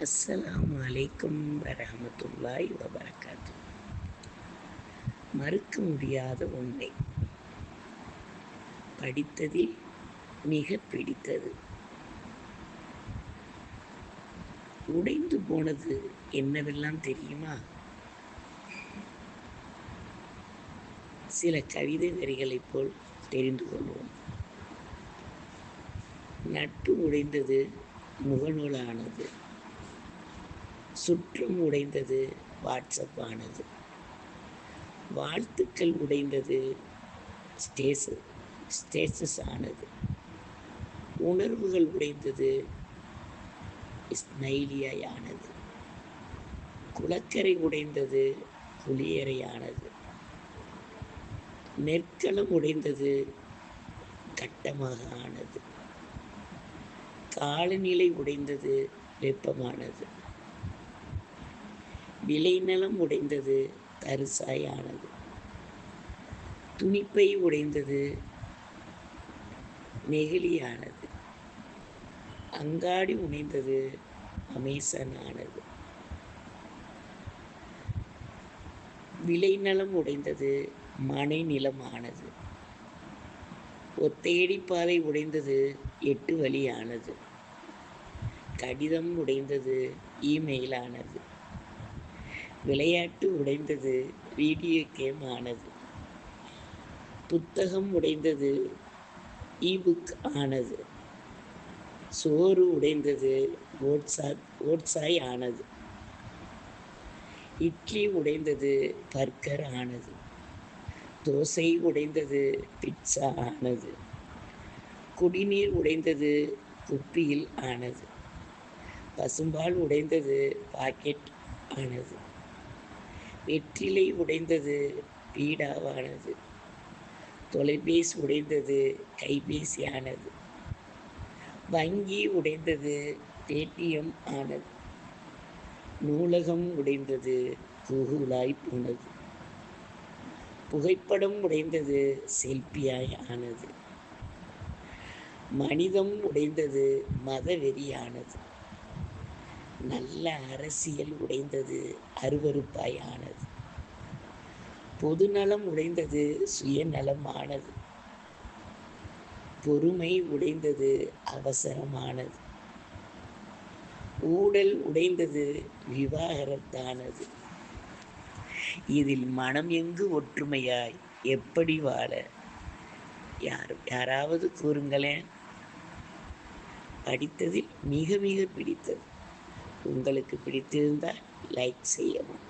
அஸ்ஸலாமு அலைக்கும் வரமத்துல்லாய் வபரகாத்து. மறுக்க முடியாத உண்மை படித்ததில் மிக பிடித்தது. உடைந்து போனது என்னவெல்லாம் தெரியுமா? சில கவிதை வரிகளைப் போல் தெரிந்து கொள்வோம். நட்பு உடைந்தது முகநூலானது. சுற்றும் உடைந்தது வாட்ஸ்அப் ஆனது. வாழ்த்துக்கள் உடைந்தது ஸ்டேஸ் ஸ்டேசஸ் ஆனது. உணர்வுகள் உடைந்தது ஆனது குளக்கரை உடைந்தது புளியறையானது நெற்களம் உடைந்தது கட்டமாக ஆனது. காலநிலை உடைந்தது வெப்பமானது. விளைநிலம் உடைந்தது தரிசாயானது. துணிப்பை உடைந்தது நெகிழியானது அங்காடி உடைந்தது அமேசான் ஆனது விளைநிலம் உடைந்தது மனை நிலமானது ஒத்தையடி பாதை உடைந்தது எட்டு வழியானது. கடிதம் உடைந்தது இமெயில் ஆனது விளையாட்டு உடைந்தது வீடியோ கேம் ஆனது. புத்தகம் உடைந்தது இபுக் ஆனது. சோறு உடைந்தது ஓட்ஸா ஓட்ஸாய் ஆனது. இட்லி உடைந்தது பர்கர் ஆனது. தோசை உடைந்தது பிட்சா ஆனது. குடிநீர் உடைந்தது குப்பியில் ஆனது. பசும்பால் உடைந்தது பாக்கெட் ஆனது. வெற்றிலை உடைந்தது பீடாவானது. தொலைபேசி உடைந்தது கைபேசி ஆனது வங்கி உடைந்தது பேடிஎம் ஆனது. நூலகம் உடைந்தது கூகுளாய் போனது. புகைப்படம் உடைந்தது செல்பியாய் ஆனது. மனிதம் உடைந்தது மதவெறியானது. நல்ல அரசியல் உடைந்தது அருவறுப்பாய் ஆனது பொதுநலம் உடைந்தது சுயநலம் ஆனது பொறுமை உடைந்தது அவசரமானது. ஊடல் உடைந்தது விவாகரத்தானது. இதில் மனம் எங்கு ஒற்றுமையாய்? எப்படி வாழ? யார் யாராவது கூறுங்களேன். படித்ததில் மிக மிக பிடித்தது. உங்களுக்கு பிடித்திருந்தால் லைக் செய்யவும்.